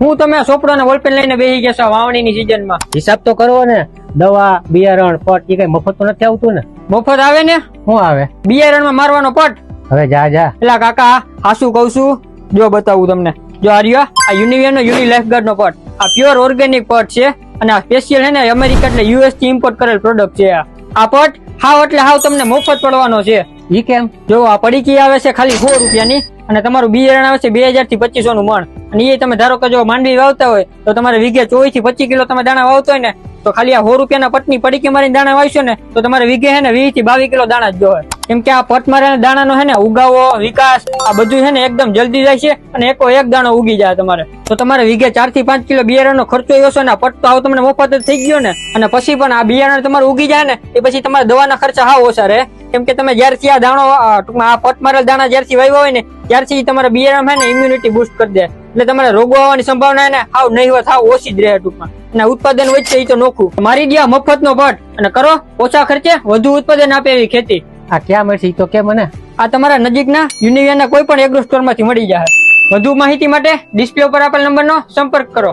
હું તમે સોપડો ને વોલપેન લઈને બેસી ગયા છો વાવણીની સિઝનમાં હિસાબ તો કરો ને. દવા બિયારણ પટ એ કઈ મફત તો નથી આવતું ને? મફત આવે ને? શું આવે? બિયારણમાં મારવાનો પટ? હવે જા જા. એટલે કાકા હાસુ કહું છું જો બતાવું તમને. જો આ રહ્યો આ યુનિવિયર નો યુની લાઈફગાર્ડ નો પટ. આ પ્યોર ઓર્ગેનિક પટ છે અને આ સ્પેશિયલ છે ને અમેરિકા એટલે યુએસથી ઇમ્પોર્ટ કરેલ પ્રોડક્ટ છે આ. આ પટ હાવ એટલે હાવ તમને મફત પડવાનો છે. ઈ કેમ? જો આ પડીકી આવે છે ખાલી સો રૂપિયાની અને તમારું બિયારણ આવે છે બે હજારથી પચીસો નું મણ. અને એ તમે ધારો કે જો માંડવી વાવતા હોય, તો તમારે વીઘે ચોવીસથી પચીસ કિલો તમે દાણા વાવતા હોય ને, તો ખાલી આ સો રૂપિયાના પટની પડીકી મારીને દાણા વાવશો ને, તો તમારે વીઘે છે ને વીસથી બાવીસ કિલો દાણા જ જોવે. કેમ કે આ પટ દાણાનો છે ને ઉગાવો, વિકાસ, આ બધું છે ને એકદમ જલ્દી જાય છે અને એકો એક દાણો ઉગી જાય તમારે. તો તમારે વીઘે ચારથી પાંચ કિલો બિયારણનો ખર્ચો એવો છે ને પટ તો આવો તમને મફત જ થઈ ગયો ને. અને પછી પણ આ બિયારણ તમારે ઉગી જાય ને, એ પછી તમારા દવાના ખર્ચા હાવ ઓછા રહે. કેમ કે તમે જ્યારથી આ દાણો ટૂંકમાં આ પટ મારેલ દાણા જ્યારથી વાવ્યા હોય ને, ત્યારથી તમારા બિયારણ છે ને ઇમ્યુનિટી બુસ્ટ કરી દે. એટલે તમારે રોગો આવવાની સંભાવના ને હાવ નહીવત, હાવ ઓછી જ રહે ટૂંકમાં. અને ઉત્પાદન વચ્ચે એ તો નોખું. મારી ગયા મફત નો પટ અને કરો, ઓછા ખર્ચે, વધુ ઉત્પાદન આપે એવી ખેતી. આ ક્યાં મળશે તો કે મને? આ તમારા નજીકના યુનિવિયરના કોઈ પણ એગ્રો સ્ટોરમાંથી મળી જાય વધુ માહિતી માટે ડિસ્પ્લે ઉપર આપેલ નંબરનો સંપર્ક કરો.